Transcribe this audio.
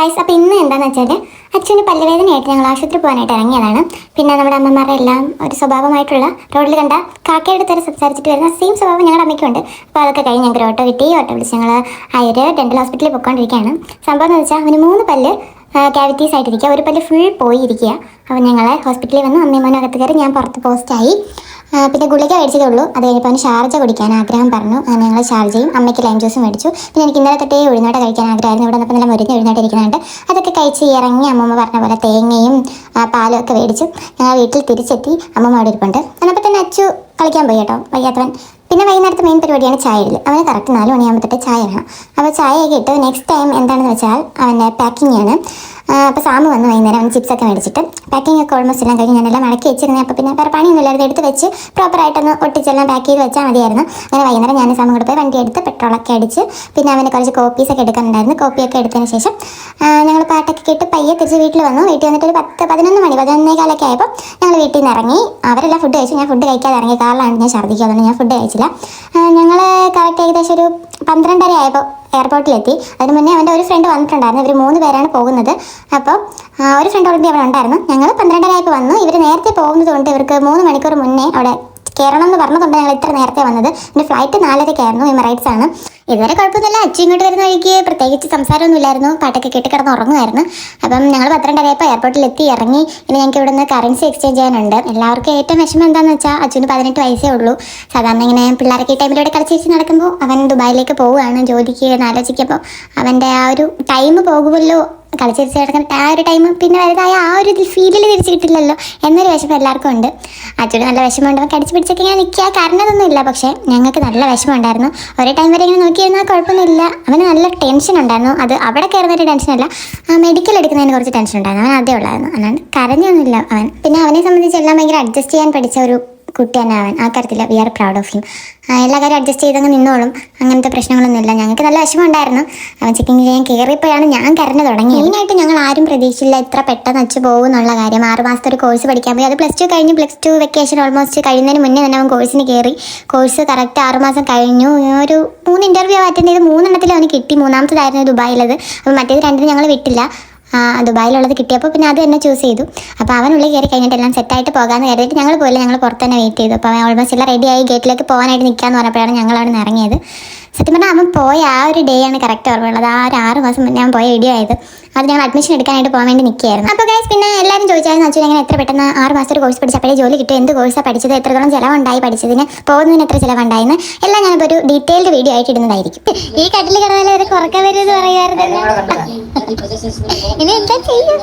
Guys അപ്പോൾ ഇന്ന് എന്താണെന്ന് വെച്ചാൽ അച്ഛന് പല്ലുവേദനയായിട്ട് ഞങ്ങൾ ആശുപത്രി പോകാനായിട്ട് ഇറങ്ങിയതാണ്. പിന്നെ നമ്മുടെ അമ്മമാരുടെ എല്ലാം ഒരു സ്വഭാവമായിട്ടുള്ള റോഡിൽ കണ്ട കാക്കയുടെ തരം സംസാരിച്ചിട്ട് വരുന്ന സെയിം സ്വഭാവം ഞങ്ങളുടെ അമ്മയ്ക്കുണ്ട്. അപ്പോൾ അതൊക്കെ കഴിഞ്ഞ് ഞങ്ങൾക്ക് ഓട്ടോ കിട്ടി. ഓട്ടോ വിളിച്ച് ഞങ്ങൾ അയര് ഡെന്റൽ ഹോസ്പിറ്റലിൽ പോയിക്കൊണ്ടിരിക്കുകയാണ്. സംഭവം എന്ന് വെച്ചാൽ അവന് മൂന്ന് പല്ല് ക്യാവിറ്റീസ് ആയിട്ടിരിക്കുക. ഒരു പല്ല് ഫുൾ പോയിരിക്കുക അപ്പോൾ ഞങ്ങൾ ഹോസ്പിറ്റലിൽ വന്ന് അമ്മയും മോനും അകത്ത് കയറി ഞാൻ പുറത്ത് പോസ്റ്റായി പിന്നെ ഗുളിക മേടിച്ചതേ ഉള്ളൂ അത് കഴിഞ്ഞപ്പോൾ അവന് ഷാർജ കുടിക്കാൻ ആഗ്രഹം പറഞ്ഞു. ഞങ്ങൾ ഷാർജയും അമ്മയ്ക്ക് ലൈം ജ്യൂസും മേടിച്ചു. പിന്നെ എനിക്ക് ഇന്നലെ തൊട്ടേ ഉഴുന്നോട്ട കഴിക്കാൻ ആഗ്രഹമായിരുന്നു. ഇവിടെ നിന്നപ്പോൾ നല്ല മുരുന്ന് ഉഴുന്നോടെ ഇരിക്കുന്നുണ്ട്. അതൊക്കെ കഴിച്ച് ഇറങ്ങി അമ്മമ്മ പറഞ്ഞ പോലെ തേങ്ങയും പാലും ഒക്കെ മേടിച്ചു. ഞങ്ങൾ വീട്ടിൽ തിരിച്ചെത്തി. അമ്മമ്മ അവിടെ ഇരിപ്പുണ്ട്. എന്നപ്പോൾ തന്നെ അച്ചു കളിക്കാൻ പോയി കേട്ടോ. വയ്യാത്തവൻ പിന്നെ വൈകുന്നേരത്തെ മെയിൻ പരിപാടിയാണ് ചായ ഇടൽ അവന് കറക്റ്റ് നാല് മണിയാകുമ്പോഴത്തെ ചായ വേണം അപ്പോൾ ചായയൊക്കെ ഇട്ട് നെക്സ്റ്റ് ടൈം എന്താണെന്ന് വെച്ചാൽ അവന്റെ പാക്കിംഗ് ആണ്. അപ്പോൾ സാമ് വന്ന് വൈകുന്നേരം അവൻ ചിപ്സൊക്കെ മേടിച്ചിട്ട് പാക്കിംഗ് ഒക്കെ ഓൾമോസ്റ്റ് എല്ലാം കഴിഞ്ഞ് ഞാനെല്ലാം മടക്കി വെച്ചിരുന്നേ. അപ്പോൾ പിന്നെ വേറെ പണിയൊന്നും ഇല്ലായിരുന്നു. എടുത്ത് വെച്ച് പ്രോപ്പറായിട്ടൊന്ന് ഒട്ടിച്ചെല്ലാം പാക്ക് ചെയ്ത് വെച്ചാൽ മതിയായിരുന്നു. അങ്ങനെ വൈകുന്നേരം ഞാൻ സാമും കൂടെ പോയി വണ്ടി എടുത്ത് പെട്രോളൊക്കെ അടിച്ച് പിന്നെ അവന് കുറച്ച് കോപ്പീസൊക്കെ എടുക്കാനുണ്ടായിരുന്നു. കോപ്പിയൊക്കെ എടുത്തതിന് ശേഷം ഞങ്ങൾ പാട്ടൊക്കെ കേട്ട് പയ്യെ തിരിച്ച് വീട്ടിൽ വന്നു. വീട്ടിൽ വന്നിട്ട് ഒരു പത്ത് പതിനൊന്ന് മണി പതിനൊന്നേ കാലൊക്കെ ആയപ്പോൾ ഞങ്ങൾ വീട്ടിൽ നിന്ന് ഇറങ്ങി. അവരെല്ലാം ഫുഡ് കഴിച്ചു. ഞാൻ ഫുഡ് കഴിക്കാതെ ഇറങ്ങി. കാറിലാണ് ഞാൻ ഛർദ്ദിക്കുക അതുകൊണ്ട് ഞാൻ ഫുഡ് കഴിച്ചില്ല. ഞങ്ങൾ കറക്റ്റ് ഏകദേശം ഒരു പന്ത്രണ്ടര ആയപ്പോൾ എയർപോർട്ടിലെത്തി അതിന് മുന്നേ അവന്റെ ഒരു ഫ്രണ്ട് വന്നിട്ടുണ്ടായിരുന്നു. ഇവർ മൂന്ന് പേരാണ് പോകുന്നത്. അപ്പോൾ ഒരു ഫ്രണ്ട് ഓൾറെഡി അവിടെ ഉണ്ടായിരുന്നു. ഞങ്ങൾ പന്ത്രണ്ടര ആയപ്പോൾ വന്നു. ഇവർ നേരത്തെ പോകുന്നത് കൊണ്ട് ഇവർക്ക് മൂന്ന് മണിക്കൂർ മുന്നേ അവിടെ കയറണം എന്ന് പറഞ്ഞതുകൊണ്ട് ഞങ്ങൾ ഇത്ര നേരത്തെ വന്നത്. എന്റെ ഫ്ലൈറ്റ് നാലരയ്ക്കായിരുന്നു എമിറേറ്റ്സ് ആണ്. ഇതുവരെ കുഴപ്പമൊന്നുമില്ല. അച്ഛൻ ഇങ്ങോട്ട് വരുന്ന വഴിക്ക് പ്രത്യേകിച്ച് സംസാരമൊന്നും ഇല്ലായിരുന്നു പാട്ടൊക്കെ കേട്ട് കിടന്ന് ഉറങ്ങുമായിരുന്നു. അപ്പം ഞങ്ങൾ പന്ത്രണ്ടരയപ്പോൾ എയർപോർട്ടിൽ എത്തി ഇറങ്ങി. ഇനി ഞങ്ങൾക്ക് ഇവിടെ നിന്ന് കറൻസി എക്സ്ചേഞ്ച് ചെയ്യാനുണ്ട്. എല്ലാവർക്കും ഏറ്റവും വിഷമം എന്താണെന്ന് വെച്ചാൽ അച്ഛന് പതിനെട്ട് വയസ്സേ ഉള്ളൂ. സാധാരണ ഇങ്ങനെ പിള്ളേരൊക്കെ ഈ ടൈമിലൂടെ കളിച്ചിരിച്ച് നടക്കുമ്പോൾ അവൻ ദുബായിലേക്ക് പോവുകയാണ് ജോലിക്ക് എന്ന് ആലോചിക്കുമ്പോൾ അവന്റെ ആ ഒരു ടൈം പോകുമല്ലോ കളിച്ചിരിച്ച് കിടക്കുന്ന ആ ഒരു ടൈം പിന്നെ വലുതായ ആ ഒരു ഫീലിൽ തിരിച്ചു കിട്ടില്ലല്ലോ എന്നൊരു വിഷമം എല്ലാവർക്കും ഉണ്ട്. അച്ഛന് നല്ല വിഷമമുണ്ട്. കടിച്ചു പിടിച്ചൊക്കെ ഇങ്ങനെ നിൽക്കുക. കാരണതൊന്നും ഇല്ല. പക്ഷേ ഞങ്ങൾക്ക് നല്ല വിഷമം ഉണ്ടായിരുന്നു. ഒരേ ടൈം വരെ ഇങ്ങനെ നോക്കിയിരുന്നാൽ കുഴപ്പമൊന്നുമില്ല അവന് നല്ല ടെൻഷൻ ഉണ്ടായിരുന്നു. അത് അവിടെ കയറുന്നൊരു ടെൻഷനല്ല ആ മെഡിക്കൽ എടുക്കുന്നതിന് കുറച്ച് ടെൻഷൻ ഉണ്ടായിരുന്നു. അവൻ അതേ ഉള്ളായിരുന്നു. അല്ലാണ്ട് കരഞ്ഞൊന്നുമില്ല അവൻ. പിന്നെ അവനെ സംബന്ധിച്ച് എല്ലാം ഭയങ്കര അഡ്ജസ്റ്റ് ചെയ്യാൻ പഠിച്ച ഒരു കുട്ടി തന്നെ ആവാൻ ആ കാര്യത്തിൽ we are proud of him എല്ലാ കാര്യം അഡ്ജസ്റ്റ് ചെയ്തങ്ങ് നിന്നോളും. അങ്ങനത്തെ പ്രശ്നങ്ങളൊന്നുമില്ല. ഞങ്ങൾക്ക് നല്ല വിഷമം ഉണ്ടായിരുന്നു അവൻ ചെക്കിങ് ചെയ്യാൻ കയറിയപ്പോഴാണ് ഞാൻ കരഞ്ഞു തുടങ്ങി മെയിനായിട്ട് ഞങ്ങൾ ആരും പ്രതീക്ഷിച്ചില്ല ഇത്ര പെട്ടെന്ന് വെച്ച് പോകും എന്നുള്ള കാര്യം. ആറ് മാസത്തെ ഒരു കോഴ്സ് പഠിക്കാൻ പോയി. അത് പ്ലസ് ടു കഴിഞ്ഞ് പ്ലസ് ടു വെക്കേഷൻ ഓൾമോസ്റ്റ് കഴിയുന്നതിന് മുന്നേ തന്നെ അവൻ കോഴ്സിന് കയറി. കോഴ്സ് കറക്റ്റ് ആറ് മാസം കഴിഞ്ഞു. ഒരു മൂന്ന് ഇന്റർവ്യൂ അറ്റൻഡ് ചെയ്ത് മൂന്നെണ്ണത്തിൽ അവന് കിട്ടി. മൂന്നാമത്തതായിരുന്നു ദുബായിലത്. അപ്പോൾ മറ്റേത് രണ്ടിനും ഞങ്ങൾ വിട്ടില്ല. ദുബായിലുള്ളത് കിട്ടിയപ്പോൾ പിന്നെ അത് തന്നെ ചൂസ് ചെയ്തു. അപ്പോൾ അവൻ ഉള്ളിൽ കയറി കഴിഞ്ഞിട്ട് എല്ലാം സെറ്റായിട്ട് പോകാമെന്ന് കരുതിയിട്ട് ഞങ്ങൾ പോയില്ല ഞങ്ങൾ പുറത്ത് തന്നെ വെയിറ്റ് ചെയ്തു. അപ്പോൾ അവൻ ഓൾമോസ്റ്റ് എല്ലാം റെഡിയായി ഗേറ്റിലേക്ക് പോകാനായിട്ട് നിൽക്കാമെന്ന് പറഞ്ഞപ്പോഴാണ് ഞങ്ങൾ അവിടെ നിന്ന് ഇറങ്ങിയത്. സത്യം പറഞ്ഞാൽ അവൻ പോയ ആ ഒരു ഡേ ആണ് കറക്റ്റ് ഓർമ്മയുള്ളത്. ആ ഒരു ആറ് മാസം മുന്നേ അവൻ പോയ വീഡിയോ ആയത്. അത് ഞങ്ങൾ അഡ്മിഷൻ എടുക്കാനായിട്ട് പോകാൻ വേണ്ടി നിൽക്കുകയായിരുന്നു. അപ്പോൾ ഗൈസ് പിന്നെ എല്ലാവരും ചോദിച്ചായിരുന്നു അച്ഛൻ എങ്ങനെ എത്ര പെട്ടെന്ന് ആറ് മാസം ഒരു കോഴ്സ് പഠിച്ചപ്പോഴേ ജോലി കിട്ടും. എന്ത് കോഴ്സാണ് പഠിച്ചത്? എത്രത്തോളം ചിലവുണ്ടായി പഠിച്ചതിന്? പോകുന്നതിന് എത്ര ചിലവുണ്ടായിരുന്നു എല്ലാം ഞാനിപ്പോൾ ഒരു ഡീറ്റെയിൽഡ് വീഡിയോ ആയിട്ട് ഇടുന്നതായിരിക്കും. ഈ കട്ടിൽ കിടന്നാലും ഒരു കുറക്കം വരുമെന്ന് പറയുമായിരുന്നു. ഇനി എന്താ ചെയ്യും?